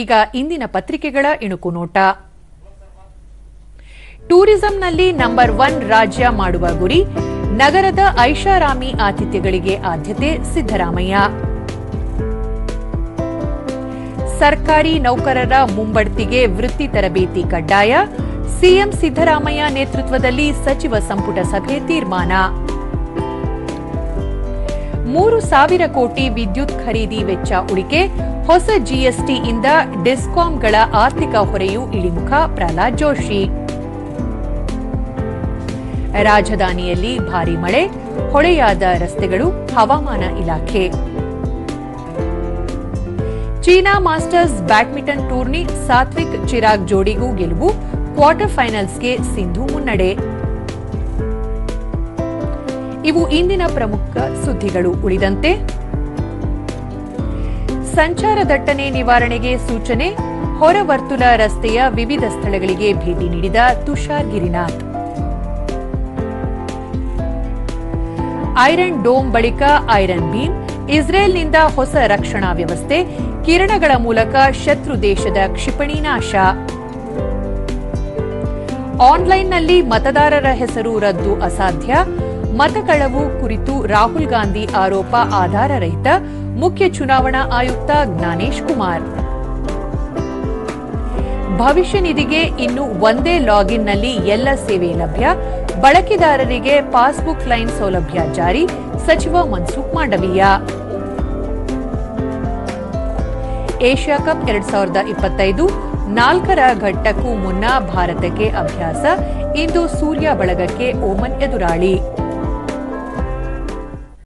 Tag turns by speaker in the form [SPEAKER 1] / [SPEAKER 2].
[SPEAKER 1] ಈಗ ಇಂದಿನ ಪತ್ರಿಕೆಗಳ ಇಣುಕು ನೋಟ. ಟೂರಿಸಂನಲ್ಲಿ ನಂಬರ್ ಒನ್ ರಾಜ್ಯ ಮಾಡುವ ಗುರಿ, ನಗರದ ಐಷಾರಾಮಿ ಆತಿಥ್ಯಗಳಿಗೆ ಆದ್ಯತೆ ಸಿದ್ದರಾಮಯ್ಯ. ಸರ್ಕಾರಿ ನೌಕರರ ಮುಂಬಡ್ತಿಗೆ ವೃತ್ತಿ ತರಬೇತಿ ಕಡ್ಡಾಯ, ಸಿಎಂ ಸಿದ್ದರಾಮಯ್ಯ ನೇತೃತ್ವದಲ್ಲಿ ಸಚಿವ ಸಂಪುಟ ಸಭೆ ತೀರ್ಮಾನ. ಮೂರು ಸಾವಿರ ಕೋಟಿ ವಿದ್ಯುತ್ ಖರೀದಿ ವೆಚ್ಚ ಉಳಿಕೆ, ಹೊಸ ಜಿಎಸ್ಟಿಯಿಂದ ಡಿಸ್ಕಾಂಗಳ ಆರ್ಥಿಕ ಹೊರೆಯು ಇಳಿಮುಖ, ಪ್ರಹ್ಲಾದ್ ಜೋಶಿ. ರಾಜಧಾನಿಯಲ್ಲಿ ಭಾರಿ ಮಳೆ, ಹೊಳೆಯಾದ ರಸ್ತೆಗಳು, ಹವಾಮಾನ ಇಲಾಖೆ. China masters badminton tourney Satwik Chirag ಜೋಡಿಗೂ ಗೆಲುವು, ಕ್ವಾರ್ಟರ್ ಫೈನಲ್ಸ್ಗೆ ಸಿಂಧು ಮುನ್ನಡೆ. ಇವು ಇಂದಿನ ಪ್ರಮುಖ ಸುದ್ದಿಗಳು ಉಳಿದಂತೆ ಸಂಚಾರ ದಟ್ಟಣೆ ನಿವಾರಣೆಗೆ ಸೂಚನೆ, ಹೊರವರ್ತುಲ ರಸ್ತೆಯ ವಿವಿಧ ಸ್ಥಳಗಳಿಗೆ ಭೇಟಿ ನೀಡಿದ ತುಷಾರ್ ಗಿರಿನಾಥ್. ಐರನ್ ಡೋಮ್ ಬಳಿಕ ಐರನ್ ಬೀಮ್, ಇಸ್ರೇಲ್ನಿಂದ ಹೊಸ ರಕ್ಷಣಾ ವ್ಯವಸ್ಥೆ, ಕಿರಣಗಳ ಮೂಲಕ ಶತ್ರು ದೇಶದ ಕ್ಷಿಪಣಿ ನಾಶ. ಆನ್ಲೈನ್ನಲ್ಲಿ ಮತದಾರರ ಹೆಸರು ರದ್ದು ಅಸಾಧ್ಯ. ಮತಕಳವು ಕುರಿತು ರಾಹುಲ್ ಗಾಂಧಿ ಆರೋಪ ಆಧಾರರಹಿತ ಮುಖ್ಯ ಚುನಾವಣಾ ಆಯುಕ್ತ ಜ್ಞಾನೇಶ್ ಕುಮಾರ್. ಭವಿಷ್ಯ ನಿಧಿಗೆ ಇನ್ನು ಒಂದೇ ಲಾಗಿನ್ನಲ್ಲಿ ಎಲ್ಲ ಸೇವೆ ಲಭ್ಯ. ಬಳಕೆದಾರರಿಗೆ ಪಾಸ್ಬುಕ್ ಲೈನ್ ಸೌಲಭ್ಯ ಜಾರಿ. ಸಚಿವ ಮನ್ಸುಖ್ ಮಾಂಡವೀಯ. ಏಷ್ಯಾ ಕಪ್ ಎರಡ್ ಸಾವಿರದ ಇಪ್ಪತ್ತೈದು ನಾಲ್ಕರ ಘಟ್ಟಕ್ಕೂ ಮುನ್ನ ಭಾರತಕ್ಕೆ ಅಭ್ಯಾಸ. ಇಂದು ಸೂರ್ಯ ಬಳಗಕ್ಕೆ ಓಮನ್ ಎದುರಾಳಿ.